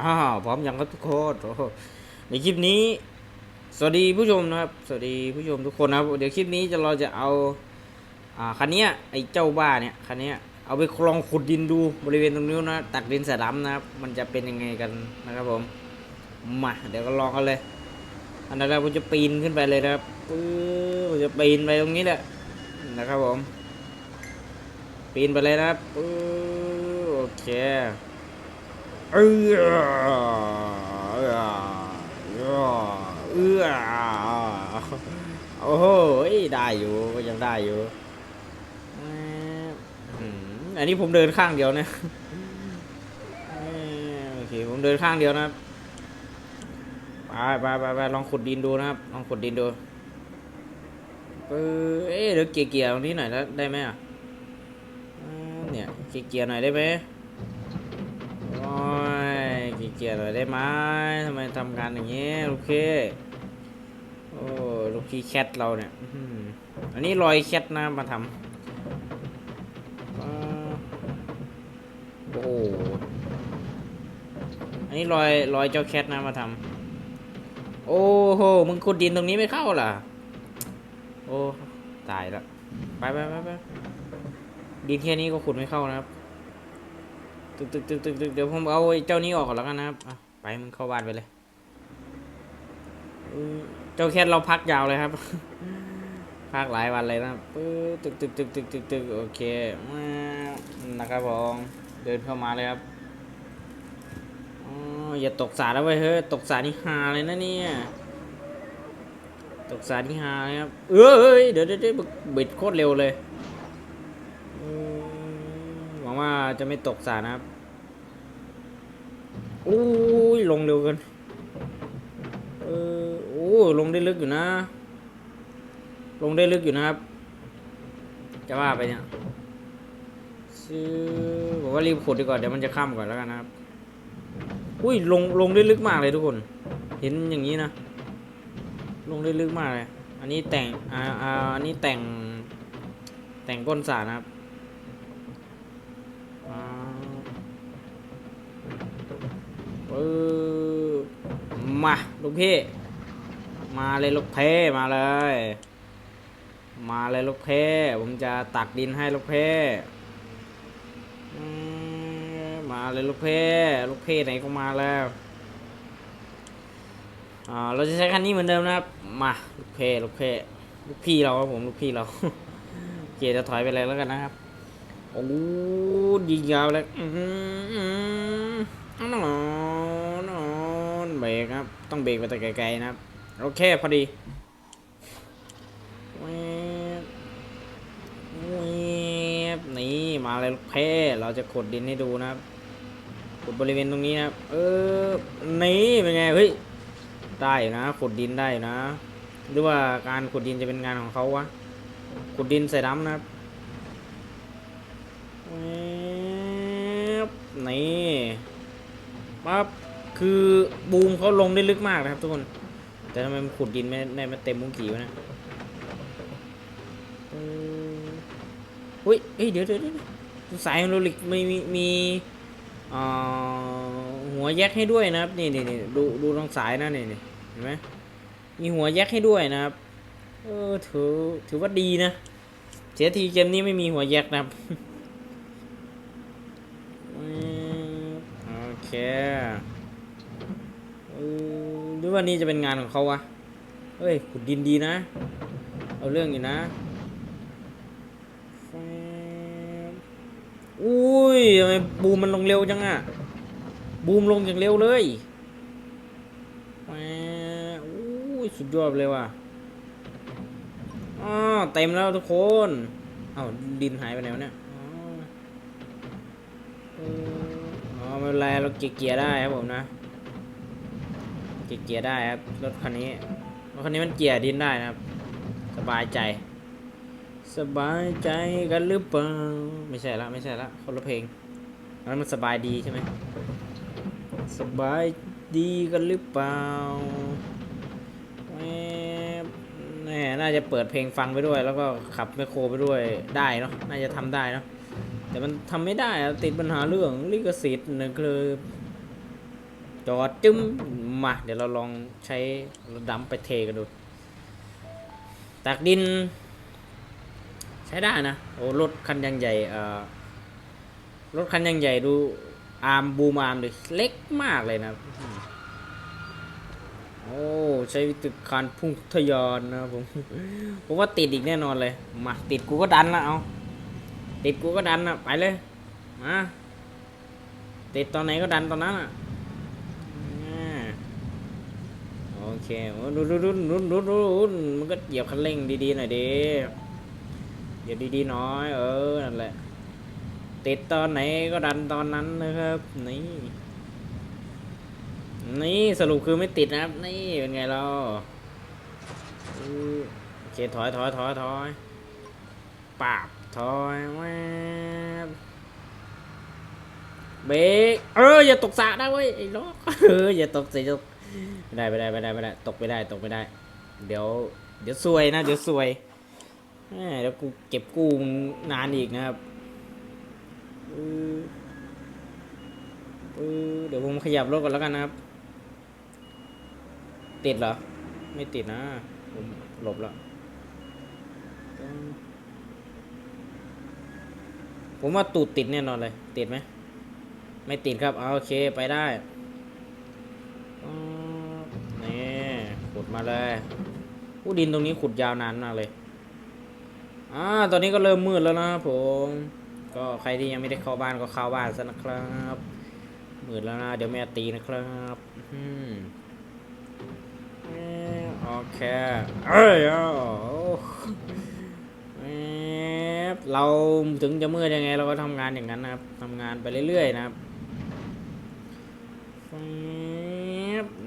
อ้าวพร้อมยังครับทุกคนในคลิปนี้ สวัสดีผู้ชมนะครับ สวัสดีผู้ชมทุกคนนะครับ เดี๋ยวคลิปนี้จะเราจะเอาอ่าคันนี้ไอ้เจ้าบ้าเนี่ยคันนี้เอาไปลองขุดดินดูบริเวณตรงนี้นะตักดินใส่ดำนะครับ มันจะเป็นยังไงกันนะครับผมมาเดี๋ยวก็ลองกันเลย อันนั้นเราจะปีนขึ้นไปเลยนะครับปื้อผมจะปีนไปตรงนี้แหละนะครับผม ปีนไปเลยนะครับปื้อโอเค เออเออเออโอ้โหได้อยู่ก็ยังได้อยู่อันนี้ผมเดินข้างเดียวนะโอเคผมเดินข้างเดียวนะไปไปไปลองขุดดินดูนะครับ ลองขุดดินดูเออเอ๊ะเดี๋ยวเกี่ยเกี่ยๆตรงนี้หน่อยแล้วได้ไหมอะเนี่ยเกี่ยเกี่ยๆหน่อยได้ไหม เกียเกี่ยๆหน่อยได้ไหมทำไมทำงานอย่างเงี้ยลูกพี่โอ้ลูกพี่แคทเราเนี่ยอันนี้รอยแคทนะมาทำโอ้โหอันนี้รอยรอยเจ้าแคทนะมาทำโอ้โหมึงขุดดินตรงนี้ไม่เข้าล่ะ โอ้ตายละไปไปไปไปดินแค่นี้ก็ขุดไม่เข้านะครับ ตึกตึกตึกตึกตึกเดี๋ยวผมเอาไอ้เจ้านี้ออกก่อนแล้วกันนะครับอะไปมึงเข้าบ้านไปเลยเจ้าแคทเราพักยาวเลยครับ พักหลายวันเลยนะปึ๊บตึกตึกตึกตึกตึกตึกโอเคมานะครับผมเดินเข้ามาเลยครับอ๋ออย่าตกสาแล้วเว้ยเฮ้ยตกสานี่ฮาเลยนะเนี่ยตกสานี่ฮาเลยครับเอ้ยเดี๋ยวเดี๋ยวเดี๋ยวบิดโคตรเร็วเลย งว่าจะไม่ตกสานะครับอุ้ยลงเร็วเกินเออโอ้ลงได้ลึกอยู่นะ ลงได้ลึกอยู่นะครับ จะว่าไปเนี่ยซื้อผมว่ารีบขุดดีกว่าเดี๋ยวมันจะค่ำก่อนแล้วกันนะครับ อุ้ยลงลงได้ลึกมากเลยทุกคน เห็นอย่างนี้นะ ลงได้ลึกมากเลย อันนี้แต่ง อ่าอ่าอันนี้แต่ง แต่งก้นสระนะครับอ่า ปึ๊บมาลูกพี่ มาเลยลูกเพมาเลย มาเลยลูกเพผมจะตักดินให้ลูกเพมาเลยลูกเพลูกเพไหนก็มาแล้วเราจะใช้คันนี้เหมือนเดิมนะครับมาลูกเพลูกเพลูกพี่เราครับผมลูกพี่เราเกียร์จะถอยไปเลยแล้วกันนะครับโอ้ยิงยาวเลยอื้อหือ นอนอนเบรกครับ ต้องเบรกไปแต่ไกลๆนะครับ โอเคพอดีแวบแวบนี่มาเลยลูกเพเราจะขุดดินให้ดูนะครับขุดบริเวณตรงนี้นะครับเออนี่เป็นไงเฮ้ยได้นะขุดดินได้นะ หรือว่าการขุดดินจะเป็นงานของเขาวะขุดดินใส่ดำนะครับแวบนี่ ปั๊บคือบูมเขาลงได้ลึกมากนะครับทุกคน แต่ทำไมมันขุดดินไม่ได้มาเต็มมุ้งกี่วะเนะอุ้ยเอ้ยเดี๋ยวเดี๋ยวเดี๋ยวสายโรลิกไมีมีมีหัวแยกให้ด้วยนะครับนี่นี่นี่ดูดูตรงสายนะนี่นี่เห็นไหมมีหัวแยกให้ด้วยนะครับเออถือถือว่าดีนะเสียทีเกมนี้ไม่มีหัวแยกนะครับ อืมโอ เคหรือว่านี่จะเป็นงานของเขาวะ เฮ้ย ขุดดินดีนะ เอาเรื่องอยู่นะอุ้ยทำไมบูมมันลงเร็วจังอะบูมลงอย่างเร็วเลยแฟบอุ้ยสุดยอดเลยว่ะอ๋อเต็มแล้วทุกคน เอาดินหายไปไหนวะเนี่ยอ๋อ ไม่เป็นไรเราเกียร์ได้ครับผมนะ เกียร์ได้ครับรถคันนี้รถคันนี้มันเกียร์ดินได้นะครับ สบายใจ สบายใจกันหรือเปล่าไม่ใช่ละไม่ใช่ละคนละเพลงนั้นมันสบายดีใช่ไหมสบายดีกันหรือเปล่าแหมแน่น่าจะเปิดเพลงฟังไปด้วย แล้วก็ขับแมโครไปด้วยได้เนาะน่าจะทำได้เนาะ แต่มันทำไม่ได้ติดปัญหาเรื่องลิขสิทธิ์นะครับจอดจึ้มมาเดี๋ยวเราลองใช้รถดำไปเทกันดูตักดิน ใช้ได้นะโอ้รถคันยังใหญ่เอ่อรถคันยังใหญ่ดูอาร์มบูมอาร์มเลยเล็กมากเลยนะโอ้ใช้วิธีการพุ่งทะยานนะผมผมว่าติดอีกแน่นอนเลย มาติดกูก็ดันละเอา ติดกูก็ดันอะไปเลย มา ติดตอนไหนก็ดันตอนนั้นอะอ่าโอเคโอ้ดูดูดูดูดูดูมันก็เหยียบคันเร่งดีๆหน่อยดิเหยียบดีๆน่อย เออ นั่นแหละ ติดตอนไหนก็ดันตอนนั้นนะครับ นี่ นี่สรุปคือไม่ติดนะครับ นี่เป็นไงเราอือโอเคถอยถอยถอยถอยปาบ ถอยแวบเบรกเอออย่าตกสระนะเว้ยไอ้ล็อกเอออย่าตกสิจะไม่ได้ไม่ได้ไม่ได้ไม่ได้ ตกไม่ได้ตกไม่ได้ เดี๋ยว เดี๋ยวซวยนะ เดี๋ยวซวยแหมเดี๋ยวกูเก็บกู้มึงนานอีกนะครับเดี๋ยวผมขยับรถก่อนแล้วกันนะครับ ติดเหรอ ไม่ติดนะ ผมหลบแล้ว ผมว่าตูดติดแน่นอนเลย ติดไหม ไม่ติดครับเอาโอเคไปได้นี่ขุดมาเลยผู้ดินตรงนี้ขุดยาวนานมากเลยอ่าตอนนี้ก็เริ่มมืดแล้วนะผมก็ใครที่ยังไม่ได้เข้าบ้านก็เข้าบ้านซะนะครับมืดแล้วนะเดี๋ยวแม่ตีนะครับอืมโอเคเอ้ยอ้วแอ เราถึงจะมืดยังไง เราก็ทำงานอย่างนั้นนะครับทำงานไปเรื่อยๆนะครับ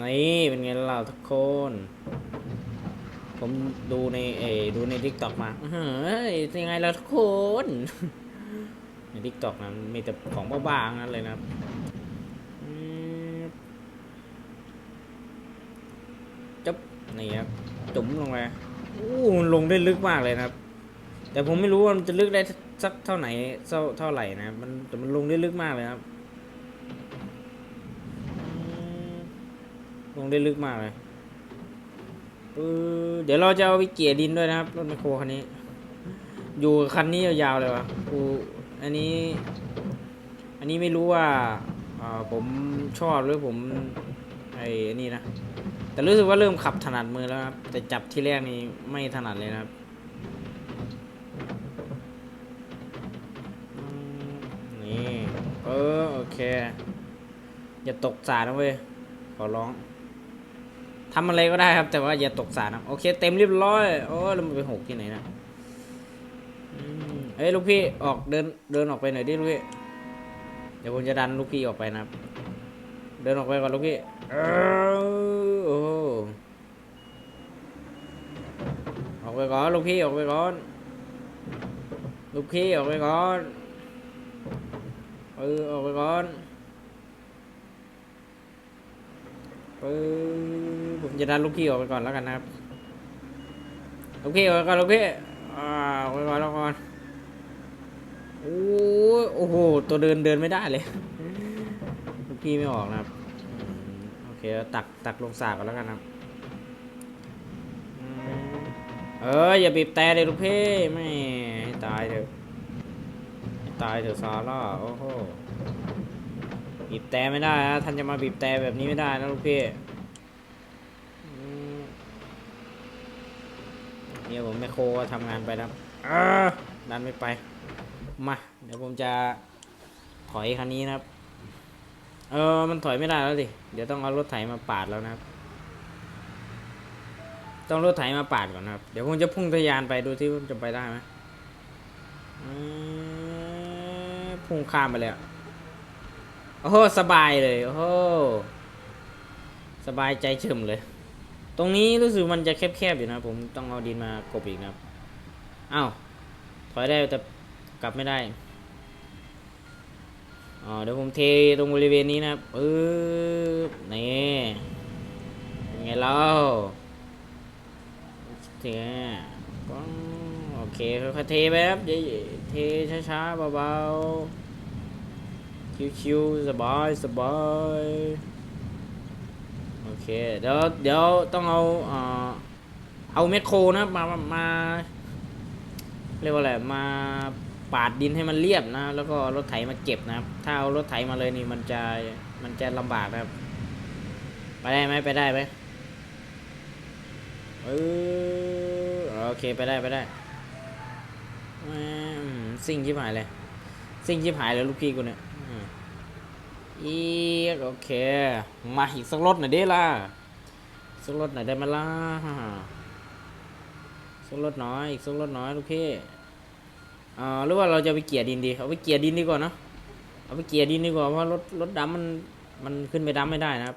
นี่เป็นไงเราทุกคน ผมดูในเอดูในทิกตอกมาเฮ้ยยังไงเราทุกคนในทิกตอกนั้นมีแต่ของบ้าๆนั้นเลยนะครับจับนี่ครับจุ๋มลงไปอู้มลงได้ลึกมากเลยนะครับ แต่ผมไม่รู้ว่ามันจะลึกได้สักเท่าไหนเท่าเท่าไหร่นะมันแต่มันลงได้ลึกมากเลยครับลงได้ลึกมากเลยเดี๋ยวเราจะเอาไปเกี่ยดินด้วยนะครับรถไมคโครคันนี้ อยู่คันนี้ยาวๆเลยวะกูอันนี้ อันนี้ไม่รู้ว่าผมชอบหรือผมไอ้นี่นะแต่รู้สึกว่าเริ่มขับถนัดมือแล้วครับแต่จับที่แรกนี่ไม่ถนัดเลยนะครับ ออโอเค อย่าตกสานะเว้ย ขอร้องทำอะไรก็ได้ครับ แต่ว่าอย่าตกสานะโอเค เต็มเรียบร้อยโอ้แล้วมันไปหกที่ไหนนะอืมเอ้ยลูกพี่ออกเดินเดินออกไปหน่อยดิลูกพี่เดี๋ยวผมจะดันลูกพี่ออกไปนะครับ เดินออกไปก่อนลูกพี่เออโอ้ออกไปก่อนลูกพี่ออกไปก่อน ลูกพี่ออกไปก่อน เออออกไปก่อนเออผมจะดันลูกพี่ออกไปก่อนแล้วกันนะครับลูกพี่ออกไปก่อนลูกพี่อ่าออกไปก่อนแล้วก่อนโอ้โอ้โหตัวเดินเดินไม่ได้เลยลูกพี่ไม่ออกนะครับอืมโอเคตักตักลงสากก่อนแล้วกันนะครับเอออย่าบีบแต่เลยลูกพี่ไม่ให้ตายเถอะ ตายเถอะซาร่า โอ้โห บีบแต่ไม่ได้นะ ท่านจะมาบีบแต่แบบนี้ไม่ได้นะลูกพี่เนี่ยผมแมคโครก็ทำงานไปนะครับดันไม่ไป มา เดี๋ยวผมจะถอยคันนี้นะครับ เออ มันถอยไม่ได้แล้วดิ เดี๋ยวต้องเอารถไถมาปาดแล้วนะครับต้องรถไถมาปาดก่อนนะครับ เดี๋ยวผมจะพุ่งทะยานไปดูที่ผมจะไปได้ไหมอืม พุ่งข้ามไปเลยอะโอ้โหสบายเลยโอ้โหสบายใจเฉิมเลย ตรงนี้รู้สึกมันจะแคบๆอยู่นะ ผมต้องเอาดินมากบอีกนะครับอ้าวถอยได้แต่กลับไม่ได้อ๋อเดี๋ยวผมเทตรงบริเวณนี้นะครับเออนี่เป็นไงเล่าเคโอเคค่อยๆเทไปครับอย่เทช้าๆเบาๆ ชิวๆสบายสบายโอเคเดี๋ยวเดี๋ยวต้องเอาเอ่อเอาแมคโครนะมามามาเรียกว่าอะไรมาปาดดินให้มันเรียบนะแล้วก็รถไถมาเก็บนะครับ ถ้าเอารถไถมาเลยนี่มันจะมันจะลำบากนะครับ ไปได้ไหมไปได้ไหมเออโอเคไปได้ไปได้อืมซิ่งชิบหายเลยซิ่งชิบหายเลยลูกพี่กูเนี่ย อืมอีกโอเค มาอีกสักรถหน่อยไดิล่ะ สักรถหน่อยได้ไหมล่ะ สักรถน้อย อีกสักรถน้อยลูกพี่อ่าหรือว่าเราจะไปเกียร์ดินดีเอาไปเกียร์ดินดีกว่าเนะเอาไปเกียร์ดินดีกว่าเพราะรถรถดำมันมันขึ้นไปดำไม่ได้นะครับ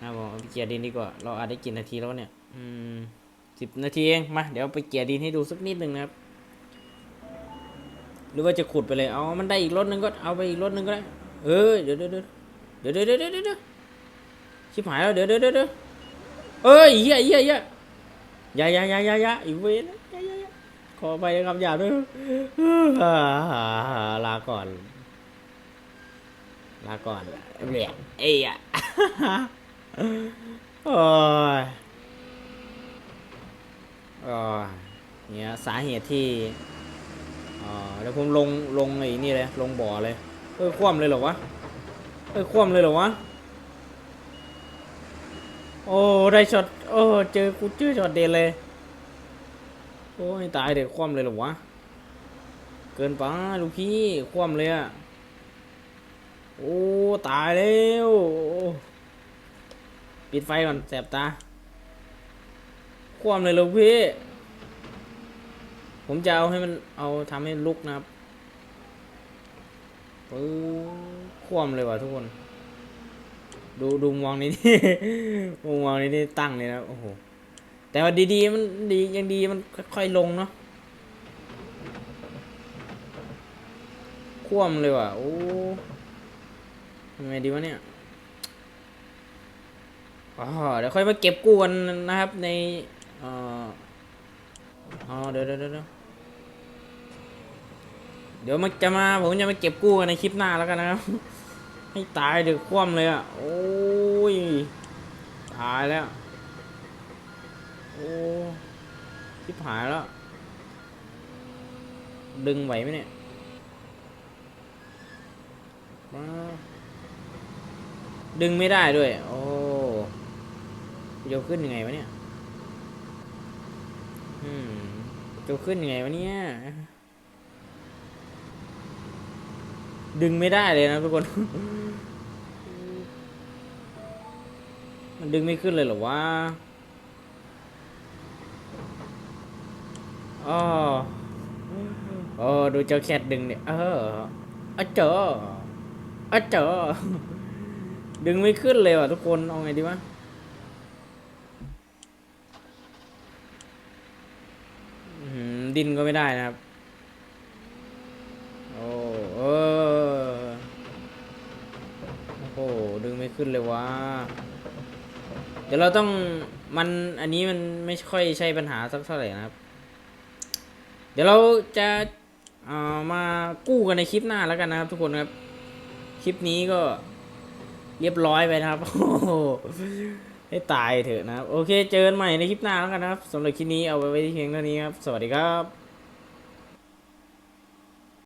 นะครับผมเอาไปเกียร์ดินดีกว่า เราอาจได้กี่นาทีแล้วเนี่ย อืมสิบนาทีเอง มา เดี๋ยวไปเกียร์ดินให้ดูสักนิดหนึ่งนะครับ หรือว่าจะขุดไปเลย เอามันได้อีกรถนึงก็เอาไปอีกรถนึงก็ได้ เออเดี๋ยวเดี๋ยวเดี๋ยวเดี๋ยวเดี๋ยวเดี๋ยวชิบหายแล้วเดี๋ยวเดี๋ยวเดี๋ยวเอ้ยเยอะเยอะเยอะยายายายายาอีเวนยายายาขอไปคำหยาบด้วยลาก่อน ลาก่อนเรียกเอ้ยโอ้ยโอ้ยเนี่ยสาเหตุที่ อ่าเดี๋ยวผมลงลงไอ้นี่เลยลงบ่อเลยเอ้ยคว่ำเลยเหรอวะเอ้ยคว่ำเลยเหรอวะโอ้ได้ช็อตโอ้เจอกูเจอช็อตเด่นเลยโอ้ยตายเด็กคว่ำเลยเหรอวะเกินไปลูกพี่คว่ำเลยอะโอ้ตายแล้วปิดไฟก่อนแสบตาความเลยลูกพี่ ผมจะเอาให้มันเอาทำให้ลุกนะครับปึ๊บความเลยว่ะทุกคน ดูดูมองนี้นี่มุมมองนี้นี่ตั้งเลยนะโอ้โหแต่ว่าดีๆมันดียังดีมันค่อยๆลงเนาะคว่ำเลยว่ะโอ้ทำไงดีวะเนี่ยอ๋อเดี๋ยวค่อยมาเก็บกู้กันนะครับในเอ่ออ๋อเดี๋ยวเดี๋ยวเดี๋ยว เดี๋ยวมันจะมาผมจะมาเก็บกู้กันในคลิปหน้าแล้วกันนะครับ ให้ตายเดี๋ยวคว่ำเลยอะ โอ้ย ตายแล้ว โอ้ชิบหายแล้ว ดึงไหวไหมเนี่ยมาดึงไม่ได้ด้วย โอ้จะขึ้นยังไงวะเนี่ย อืมจะขึ้นยังไงวะเนี่ย ดึงไม่ได้เลยนะทุกคน มันดึงไม่ขึ้นเลยเหรอวะอ๋อโอ้ดูเจ้าแคทดึงเนี่ย เอออะเจออะเจอดึงไม่ขึ้นเลยว่ะทุกคน เอาไงดีวะดินก็ไม่ได้นะครับ โอ้เออ ดึงไม่ขึ้นเลยวะเดี๋ยวเราต้องมันอันนี้มันไม่ค่อยใช่ปัญหาสักเท่าไหร่นะครับ เดี๋ยวเราจะเอ่อมากู้กันในคลิปหน้าแล้วกันนะครับ ทุกคนครับ คลิปนี้ก็เรียบร้อยไปนะครับโอ้ให้ตายเถอะนะครับ โอเค เจอกันใหม่ในคลิปหน้าแล้วกันนะครับสำหรับคลิปนี้เอาไว้ไว้ที่เพียงเท่านี้ครับ สวัสดีครับ